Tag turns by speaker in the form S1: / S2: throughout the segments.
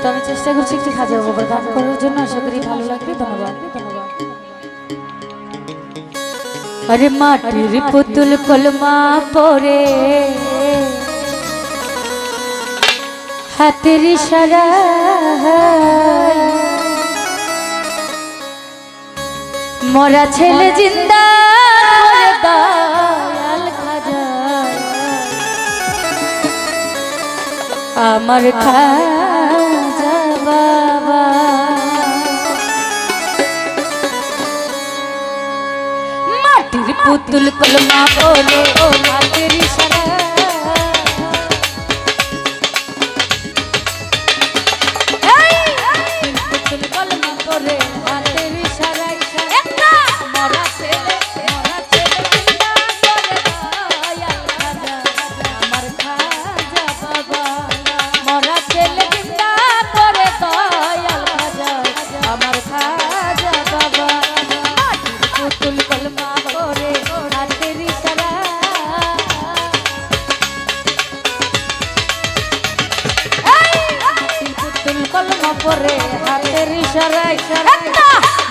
S1: তো আমি চেষ্টা করছি একটি খাজা উপর গান করার জন্য আশা করি ভালো লাগবে ধন্যবাদ। আরে মাটির পুতুল কলমা পরে হাতের সারা মরা ছেলে জিন্দা দাও আমার খাজা বাবা মাটির পুতুল কলমা বলো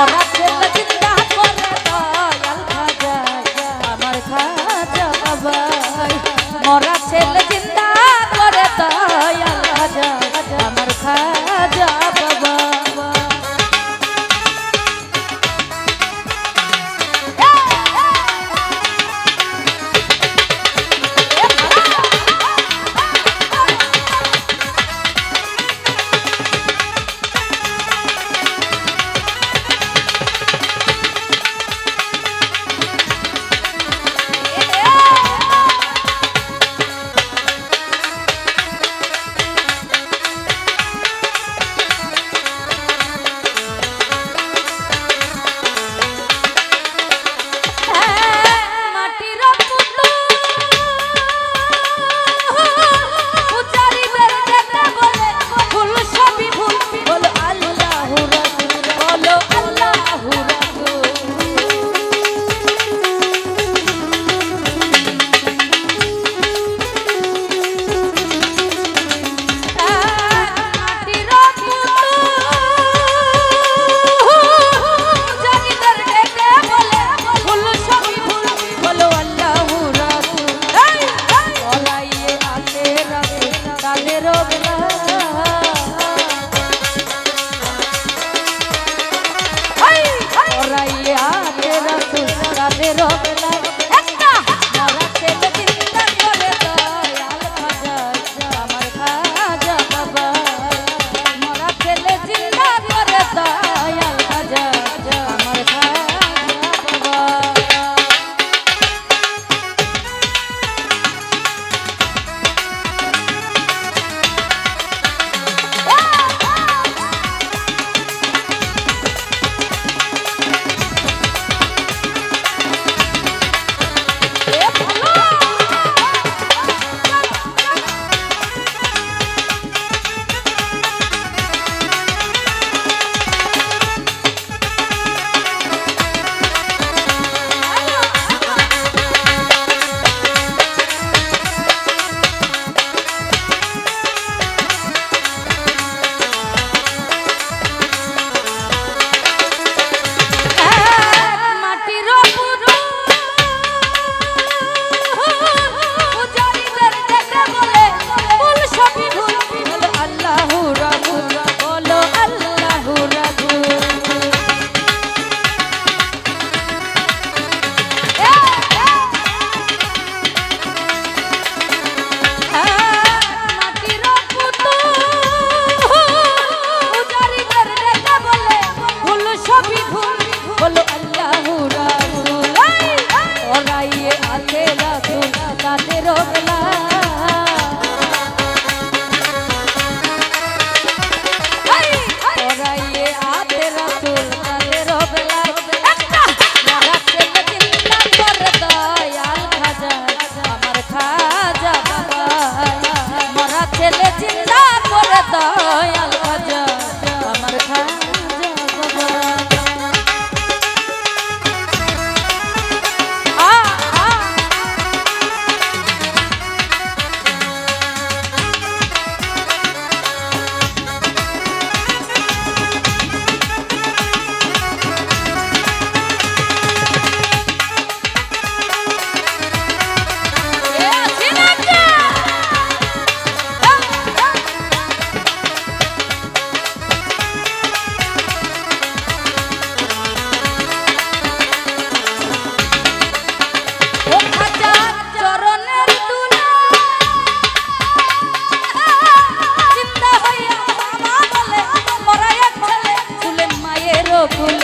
S1: borracho. Oh,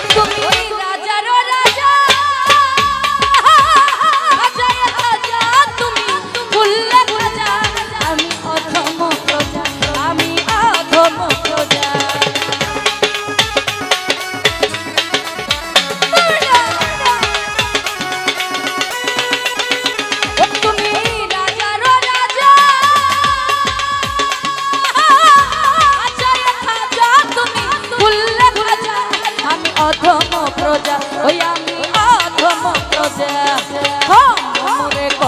S1: 我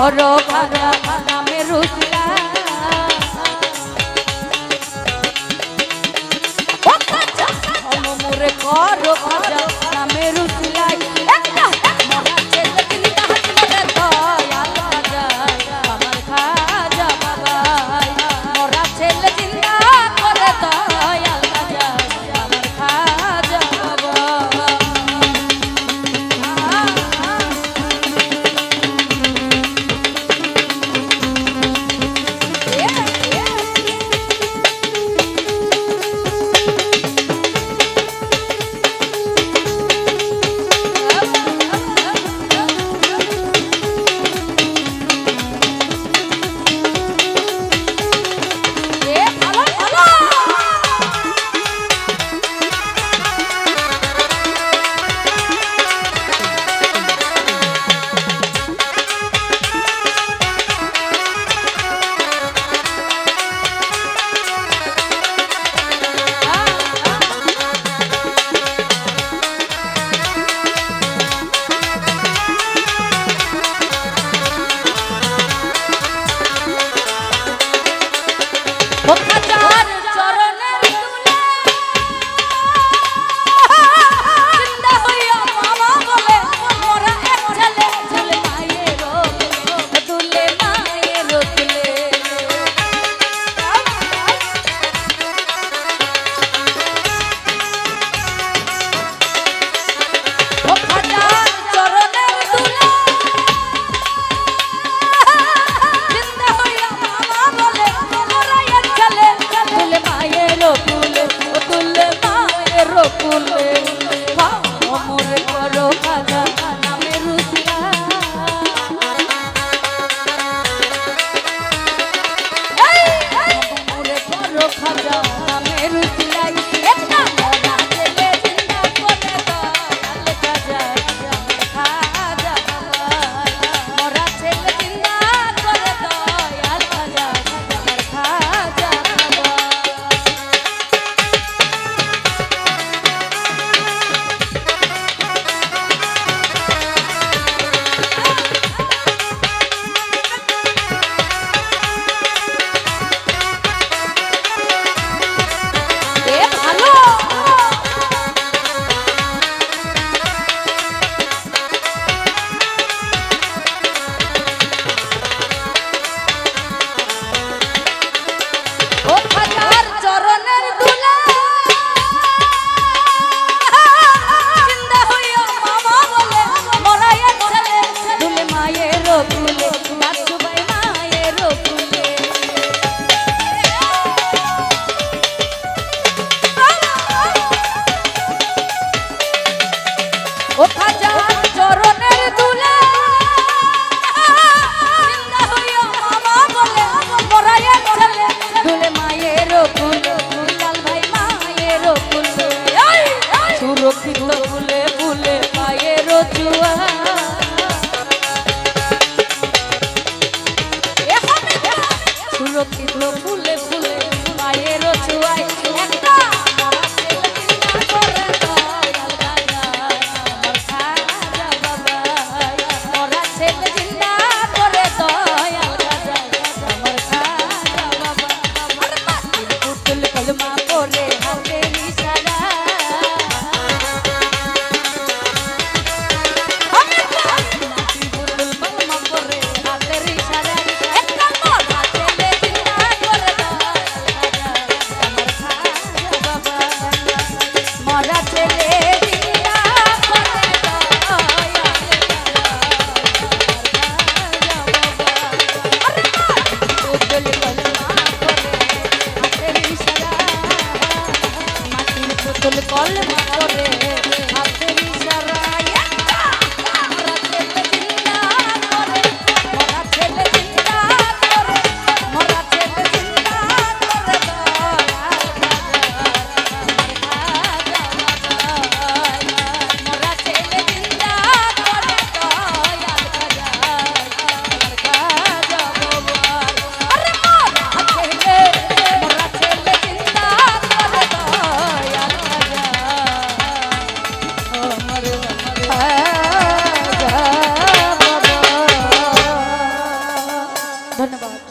S1: করো খাজা